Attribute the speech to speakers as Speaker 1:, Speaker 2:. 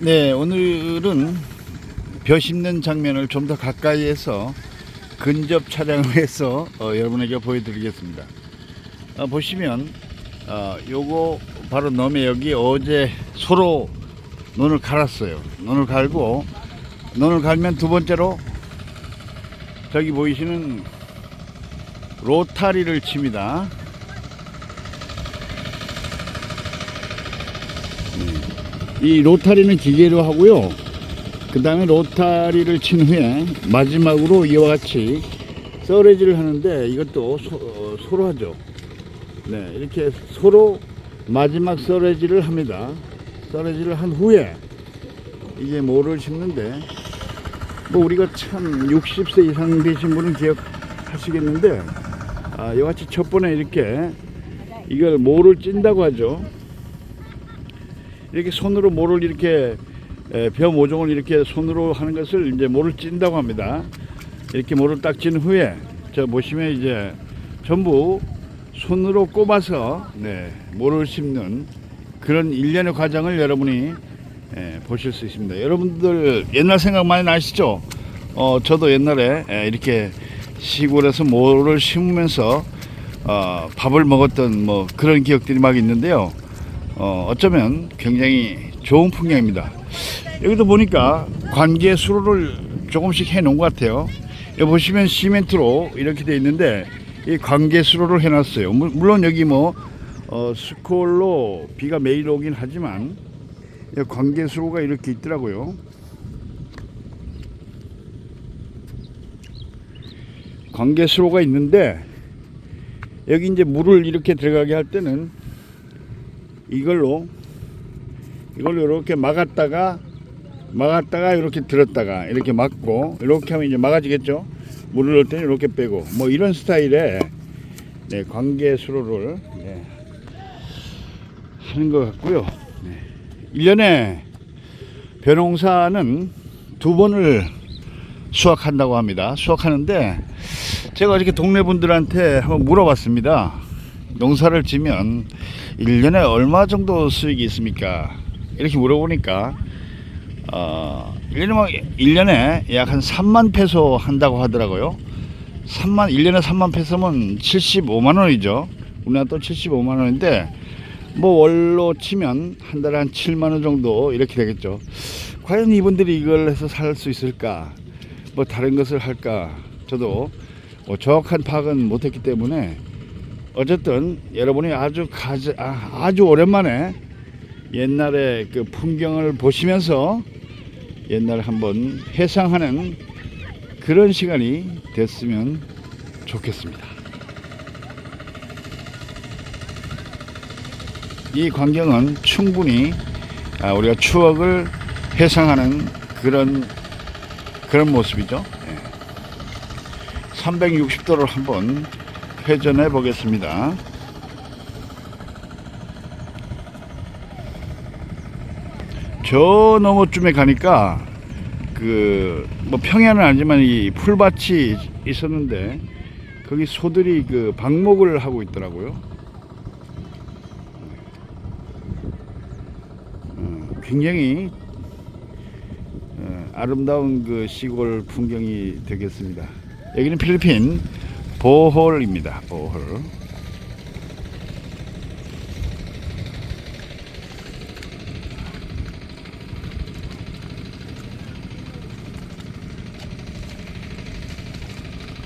Speaker 1: 네, 오늘은 벼 심는 장면을 좀 더 가까이에서 근접 촬영을 해서 어, 여러분에게 보여드리겠습니다. 어, 보시면 어, 요거 바로 넘에 여기 어제 소로 논을 갈았어요. 논을 갈고 논을 갈면 두 번째로 저기 보이시는 로타리를 칩니다. 이 로타리는 기계로 하고요. 그 다음에 로타리를 친 후에 마지막으로 이와 같이 썰어지를 하는데 이것도 소, 어, 소로 하죠. 네, 이렇게 소로 마지막 썰어지를 합니다. 썰어지를 한 후에 이제 모를 심는데 뭐 우리가 참 60세 이상 되신 분은 기억하시겠는데 아, 이와 같이 첫 번에 이렇게 이걸 모를 찐다고 하죠. 이렇게 손으로 모를 이렇게 에, 벼 모종을 이렇게 손으로 하는 것을 이제 모를 찐다고 합니다. 이렇게 모를 딱 찐 후에 저 보시면 이제 전부 손으로 꼽아서 네, 모를 심는 그런 일련의 과정을 여러분이 에, 보실 수 있습니다. 여러분들 옛날 생각 많이 나시죠? 어, 저도 옛날에 에, 이렇게 시골에서 모를 심으면서 어, 밥을 먹었던 뭐 그런 기억들이 막 있는데요. 어, 어쩌면 굉장히 좋은 풍경입니다. 여기도 보니까 관계 수로를 조금씩 해 놓은 것 같아요. 여기 보시면 시멘트로 이렇게 돼 있는데 이 관계 수로를 해 놨어요. 물- 물론 여기 뭐 어, 스콜로 비가 매일 오긴 하지만 이 관계 수로가 이렇게 있더라고요. 관계 수로가 있는데 여기 이제 물을 이렇게 들어가게 할 때는 이걸로 이걸로 이렇게 막았다가 막았다가 이렇게 들었다가 이렇게 막고 이렇게 하면 이제 막아지겠죠? 물을 넣을 때는 이렇게 빼고. 뭐 이런 스타일의 네, 관계 수로를 네, 하는 것 같고요. 네. 1년에 벼농사는 두 번을 수확한다고 합니다. 수확하는데 제가 이렇게 동네 분들한테 한번 물어봤습니다 농사를 지면 1년에 얼마 정도 수익이 있습니까? 이렇게 물어보니까 어, 1년에, 뭐 1년에 약 한 3만 페소 한다고 하더라고요. 3만 1년에 3만 페소면 75만 원이죠. 우리나라 또 75만 원인데 뭐 월로 치면 한 달에 한 7만 원 정도 이렇게 되겠죠. 과연 이분들이 이걸 해서 살 수 있을까? 뭐 다른 것을 할까? 저도 뭐 정확한 파악은 못했기 때문에 어쨌든 여러분이 아주 가지, 아, 아주 오랜만에 옛날의 그 풍경을 보시면서 옛날 한번 회상하는 그런 시간이 됐으면 좋겠습니다. 이 광경은 충분히 아, 우리가 추억을 회상하는 그런 그런 모습이죠. 360도를 한번 회전해 보겠습니다. 저 너머쯤에 가니까 그 뭐 평야는 아니지만 이 풀밭이 있었는데 거기 소들이 그 방목을 하고 있더라고요. 어, 굉장히 어, 아름다운 그 시골 풍경이 되겠습니다. 여기는 필리핀 보홀입니다. 보홀.